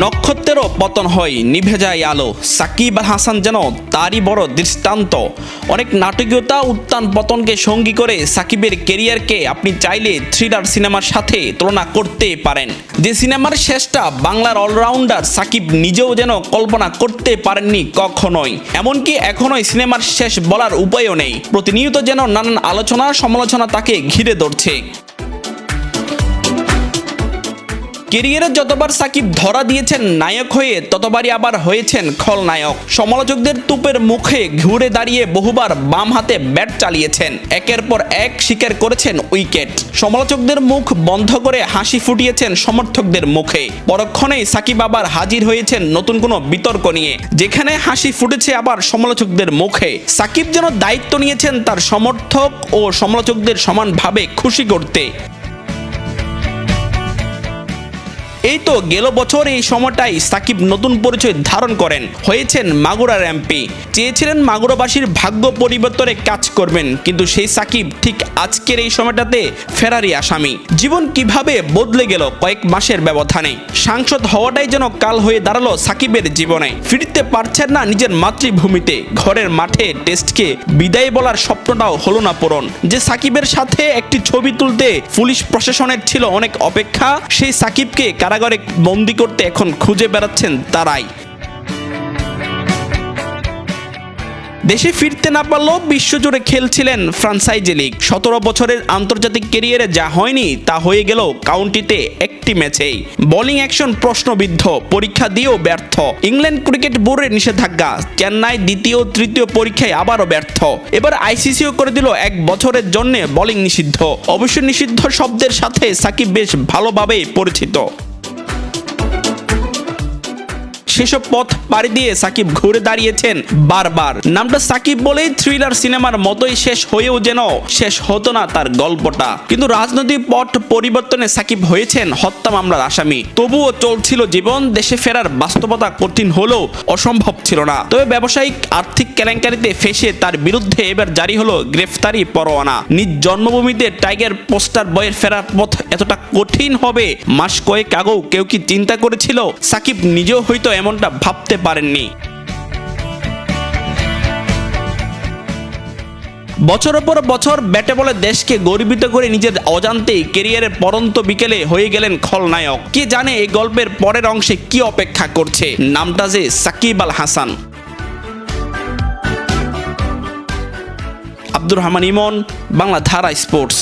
নক্ষত্রেরও পতন হয়, নিভে যায় আলো। সাকিব আল হাসান যেন তারই বড় দৃষ্টান্ত। অনেক নাটকীয়তা উত্থান পতনকে সঙ্গী করে সাকিবের কেরিয়ারকে আপনি চাইলে থ্রিলার সিনেমার সাথে তুলনা করতে পারেন। যে সিনেমার শেষটা বাংলার অলরাউন্ডার সাকিব নিজেও যেন কল্পনা করতে পারেননি কখনোই। এমনকি এখনোই সিনেমার শেষ বলার উপায়ও নেই। প্রতিনিয়ত যেন নানান আলোচনা সমালোচনা তাকে ঘিরে ধরছে। কেরিয়ারে যতবার সাকিব ধরা দিয়েছেন নায়ক হয়ে, ততবারই আবার হয়েছেন খলনায়ক। সমালোচকদের তুপের মুখে ঘুরে দাঁড়িয়ে বহুবার বাম হাতে ব্যাট চালিয়েছেন। একের পর এক স্বীকার করেছেন উইকেট। সমালোচকদের মুখ বন্ধ করে হাসি ফুটিয়েছেন সমর্থকদের মুখে। পরক্ষণেই সাকিব আবার হাজির হয়েছেন নতুন কোনো বিতর্ক নিয়ে। যেখানে হাসি ফুটেছে আবার সমালোচকদের মুখে। সাকিব যেন দায়িত্ব নিয়েছেন তার সমর্থক ও সমালোচকদের সমানভাবে খুশি করতে। এই তো গেল বছর এই সময়টাই সাকিব নতুন পরিচয় ধারণ করেন। হয়েছেন মাগুরার এমপি চেয়েছিলেন মাগুরাবাসীর ভাগ্য পরিবর্তনে কাজ করবেন, কিন্তু সেই সাকিব ঠিক আজকের এই সময়টাতে ফেরারি আসামি। জীবন কীভাবে বদলে গেল কয়েক মাসের ব্যবধানে। সাংসদ হওয়াটাই যেন কাল হয়ে দাঁড়াল সাকিবের জীবনে। ফিরতে পারছেন না নিজের মাতৃভূমিতে। ঘরের মাঠে টেস্টকে বিদায় বলার স্বপ্নটাও হলো না পূরণ। যে সাকিবের সাথে একটি ছবি তুলতে পুলিশ প্রশাসনের ছিল অনেক অপেক্ষা, সেই সাকিবকে কারাগারে বন্দি করতে এখন খুঁজে বেড়াচ্ছেন তারাই। দেশে ফিরতে না পারলেও বিশ্বজুড়ে খেলছিলেন ফ্রান্সাইজি লিগ। সতেরো বছরের আন্তর্জাতিক কেরিয়ারে যা হয়নি, তা হয়ে গেল কাউন্টিতে একটি ম্যাচেই। বোলিং অ্যাকশন প্রশ্নবিদ্ধ, পরীক্ষা দিয়েও ব্যর্থ। ইংল্যান্ড ক্রিকেট বোর্ডের নিষেধাজ্ঞা, চেন্নাই দ্বিতীয় তৃতীয় পরীক্ষায় আবারও ব্যর্থ। এবার আইসিসিও করে দিল এক বছরের জন্য বোলিং নিষিদ্ধ। অবশ্য নিষিদ্ধ শব্দের সাথে সাকিব বেশ ভালোভাবেই পরিচিত। সেসব পথ পাড়ি দিয়ে সাকিব ঘুরে দাঁড়িয়েছেন বারবার। নামটা সাকিব বলেই থ্রিলার সিনেমার মতোই শেষ হয়েও যেন শেষ হতো না তার গল্পটা। কিন্তু রাজনৈতিক পথ পরিবর্তনে সাকিব হয়েছেন হত্যা মামলার আসামি। তবুও চলছিল জীবন, দেশে ফেরার বাস্তবতা কঠিন হলেও অসম্ভব ছিল না। তবে ব্যবসায়িক আর্থিক কেলেঙ্কারিতে ফেসে তার বিরুদ্ধে এবার জারি হলো গ্রেফতারি পরোয়ানা। নিজ জন্মভূমিতে টাইগার পোস্টার বয়ের ফেরার পথ এতটা কঠিন হবে মাস কয়েক আগেও কেউ কি চিন্তা করেছিল? সাকিব নিজেও হয়তো এমনটা ভাবতে পারেননি। বছরের পর বছর ব্যাটে বলে দেশকে গর্বিত করে নিজের অজান্তেই কেরিয়ারের পরন্ত বিকেলে হয়ে গেলেন খলনায়ক। কে জানে এই গল্পের পরের অংশে কি অপেক্ষা করছে? নামটা যে সাকিব আল হাসান। আব্দুর রহমান ইমন, বাংলা ধারা স্পোর্টস।